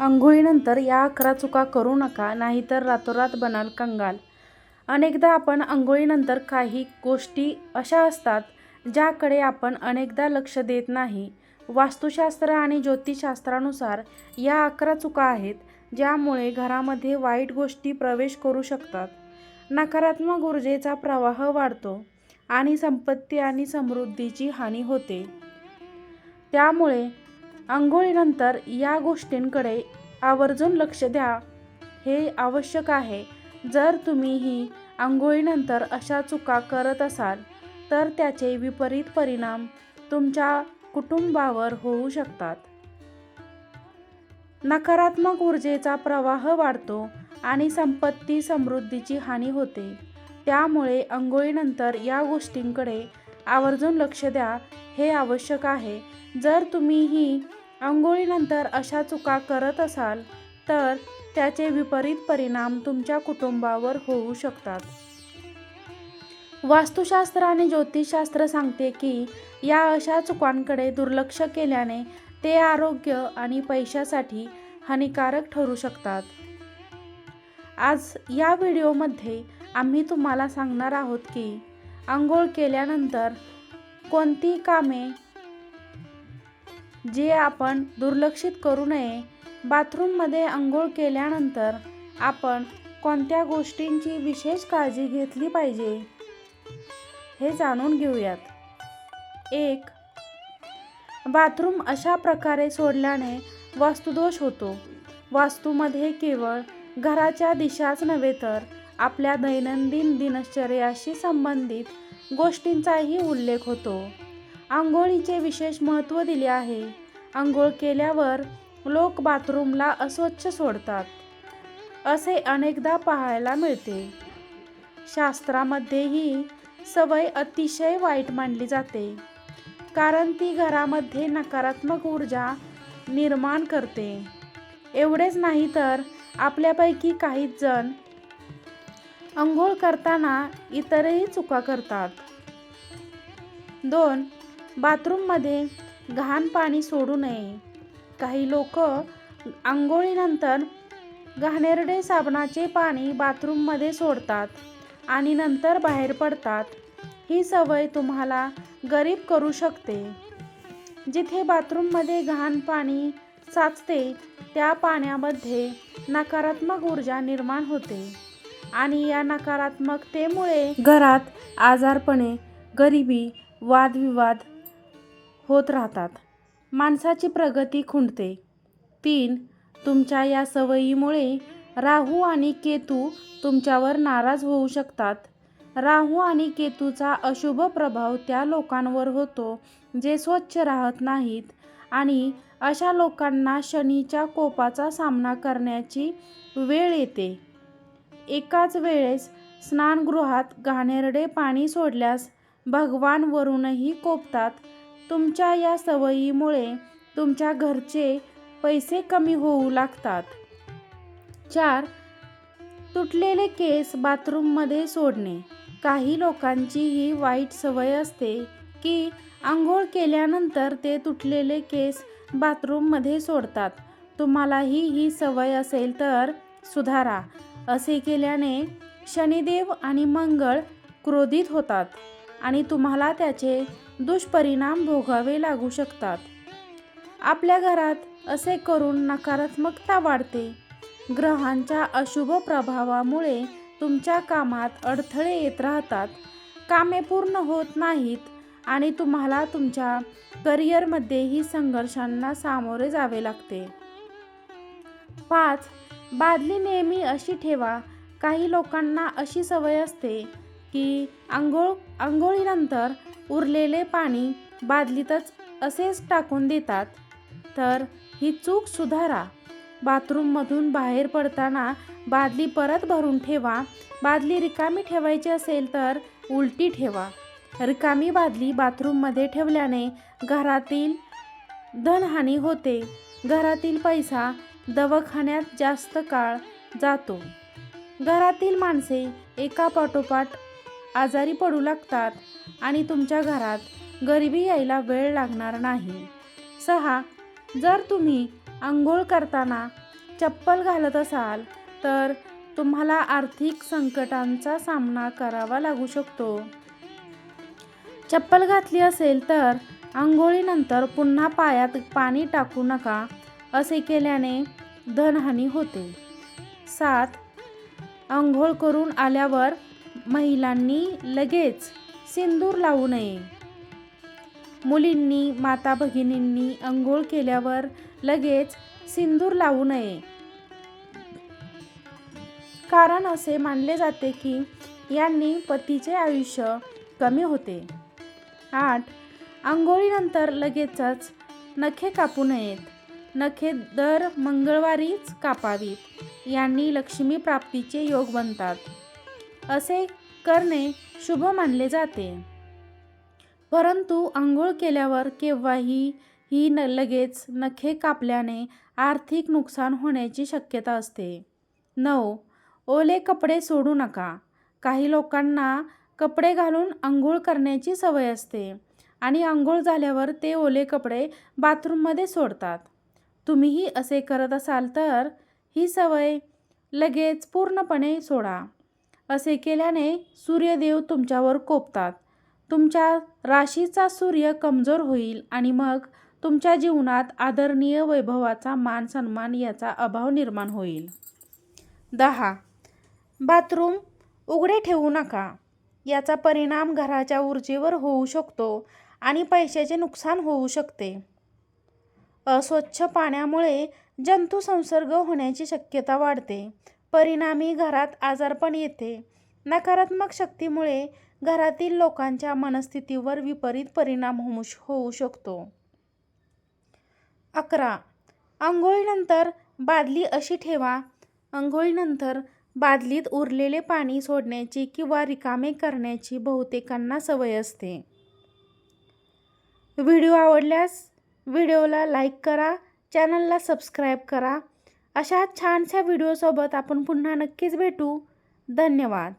अंघोळीनंतर या अकरा चुका करू नका नाहीतर रातोरात बनाल कंगाल. अनेकदा आपण आंघोळीनंतर काही गोष्टी अशा असतात ज्याकडे आपण अनेकदा लक्ष देत नाही. वास्तुशास्त्र आणि ज्योतिषशास्त्रानुसार या अकरा चुका आहेत ज्यामुळे घरामध्ये वाईट गोष्टी प्रवेश करू शकतात. नकारात्मक ऊर्जेचा प्रवाह वाढतो आणि संपत्ती आणि समृद्धीची हानी होते. त्यामुळे अंघोळीनंतर या गोष्टींकडे आवर्जून लक्ष द्या. हे आवश्यक आहे. जर तुम्ही ही अंघोळीनंतर अशा चुका करत असाल तर त्याचे विपरीत परिणाम तुमच्या कुटुंबावर होऊ शकतात. नकारात्मक ऊर्जेचा प्रवाह वाढतो आणि संपत्ती समृद्धीची हानी होते. त्यामुळे अंघोळीनंतर या गोष्टींकडे आवर्जून लक्ष द्या. हे आवश्यक आहे. जर तुम्ही ही आंघोळीनंतर अशा चुका करत असाल तर त्याचे विपरीत परिणाम तुमच्या कुटुंबावर होऊ शकतात. वास्तुशास्त्र आणि ज्योतिषशास्त्र सांगते की या अशा चुकांकडे दुर्लक्ष केल्याने ते आरोग्य आणि पैशासाठी हानिकारक ठरू शकतात. आज या व्हिडिओमध्ये आम्ही तुम्हाला सांगणार आहोत की आंघोळ केल्यानंतर कोणती कामे जे आपण दुर्लक्षित करू नये. बाथरूममध्ये आंघोळ केल्यानंतर आपण कोणत्या गोष्टींची विशेष काळजी घेतली पाहिजे? हे जाणून घेऊयात. एक बाथरूम अशा प्रकारे सोडल्याने वास्तुदोष होतो. वास्तूमध्ये केवळ घराच्या दिशाच नव्हे तर आपल्या दैनंदिन दिनचर्याशी संबंधित गोष्टींचाही उल्लेख होतो. आंघोळीचे विशेष महत्त्व दिले आहे. आंघोळ केल्यावर लोक बाथरूमला अस्वच्छ सोडतात असे अनेकदा पाहायला मिळते. शास्त्रामध्ये ही सवय अतिशय वाईट मानली जाते कारण ती घरामध्ये नकारात्मक ऊर्जा निर्माण करते. एवढेच नाही तर आपल्यापैकी काही जण अंघोळ करताना इतरही चुका करतात. दोन बाथरूममध्ये घाण पाणी सोडू नये. काही लोक आंघोळीनंतर घाणेरडे साबणाचे पाणी बाथरूममध्ये सोडतात आणि नंतर बाहेर पडतात. ही सवय तुम्हाला गरीब करू शकते. जिथे बाथरूममध्ये घाण पाणी साचते त्या पाण्यामध्ये नकारात्मक ऊर्जा निर्माण होते आणि या नकारात्मकतेमुळे घरात आजारपणे गरिबी वादविवाद होत राहतात. माणसाची प्रगती खुंटते. तीन तुमच्या या सवयीमुळे राहू आणि केतू तुमच्यावर नाराज होऊ शकतात. राहू आणि केतूचा अशुभ प्रभाव त्या लोकांवर होतो जे स्वच्छ राहत नाहीत आणि अशा लोकांना शनीच्या कोपाचा सामना करण्याची वेळ येते. एकाच वेळेस स्नानगृहात घाणेरडे पाणी सोडल्यास भगवान वरूनही कोपतात तुमच्या या सवयीमुळे तुमच्या घरचे पैसे कमी होऊ लागतात. चार तुटलेले केस बाथरूममध्ये सोडणे. काही लोकांची ही वाईट सवय असते की आंघोळ केल्यानंतर ते तुटलेले केस बाथरूममध्ये सोडतात. तुम्हालाही ही सवय असेल तर सुधारा. असे केल्याने शनिदेव आणि मंगळ क्रोधित होतात. आणि तुम्हाला त्याचे दुष्परिणाम भोगावे लागू शकतात. आपल्या घरात असे करून नकारात्मकता वाढते. ग्रहांच्या अशुभ प्रभावामुळे तुमच्या कामात अडथळे येत राहतात. कामे पूर्ण होत नाहीत आणि तुम्हाला तुमच्या करिअरमध्येही संघर्षांना सामोरे जावे लागते. पाच बादली नेहमी अशी ठेवा. काही लोकांना अशी सवय असते की आंघोळ आंघोळीनंतर उरलेले पाणी बादलीतच असेच टाकून देतात. तर ही चूक सुधारा. बाथरूममधून बाहेर पडताना बादली परत भरून ठेवा. बादली रिकामी ठेवायची असेल तर उलटी ठेवा. रिकामी बादली बाथरूममध्ये ठेवल्याने घरातील धनहानी होते. घरातील पैसा दवाखान्यात जास्त काळ जातो. घरातील माणसे एका पाठोपाठ आजारी पडू लागतात आणि तुमच्या घरात गरिबी यायला वेळ लागणार नाही. सहा जर तुम्ही आंघोळ करताना चप्पल घालत असाल तर तुम्हाला आर्थिक संकटांचा सामना करावा लागू शकतो. चप्पल घातली असेल तर आंघोळीनंतर पुन्हा पायात पाणी टाकू नका असे केल्याने धनहानी होते. सात आंघोळ करून आल्यावर महिलांनी लगेच सिंदूर लावू नये. मुलींनी माता भगिनींनी अंघोळ केल्यावर लगेच सिंदूर लावू नये. कारण असे मानले जाते की यांनी पतीचे आयुष्य कमी होते. आठ आंघोळीनंतर लगेचच नखे कापू नयेत. नखे दर मंगळवारीच कापावीत. यांनी लक्ष्मी प्राप्तीचे योग बनतात. असे करणे शुभ मानले जाते. परंतु आंघोळ केल्यावर केव्हाही ही न लगेच नखे कापल्याने आर्थिक नुकसान होण्याची शक्यता असते. नऊ. ओले कपडे सोडू नका. काही लोकांना कपडे घालून आंघोळ करण्याची सवय असते आणि आंघोळ झाल्यावर ते ओले कपडे बाथरूममध्ये सोडतात. तुम्हीही असे करत असाल तर ही सवय लगेच पूर्णपणे सोडा. असे केल्याने सूर्यदेव तुमच्यावर कोपतात. तुमच्या राशीचा सूर्य कमजोर होईल आणि मग तुमच्या जीवनात आदरणीय वैभवाचा मान सन्मान याचा अभाव निर्माण होईल. दहा. बाथरूम उघडे ठेवू नका. याचा परिणाम घराच्या ऊर्जेवर होऊ शकतो आणि पैशाचे नुकसान होऊ शकते. अस्वच्छ पाण्यामुळे जंतू संसर्ग होण्याची शक्यता वाढते. परिणामी घरात आजारपण येते. नकारात्मक शक्तीमुळे घरातील लोकांच्या मनस्थितीवर विपरीत परिणाम होऊ होऊ शकतो. अकरा. आंघोळीनंतर बादली अशी ठेवा. आंघोळीनंतर बादलीत उरलेले पाणी सोडण्याची किंवा रिकामे करण्याची बहुतेकांना सवय असते. व्हिडिओ आवडल्यास व्हिडिओला लाईक करा चॅनलला सबस्क्राईब करा. अशा छानशा व्हिडिओसोबत आपण पुन्हा नक्कीच भेटू. धन्यवाद.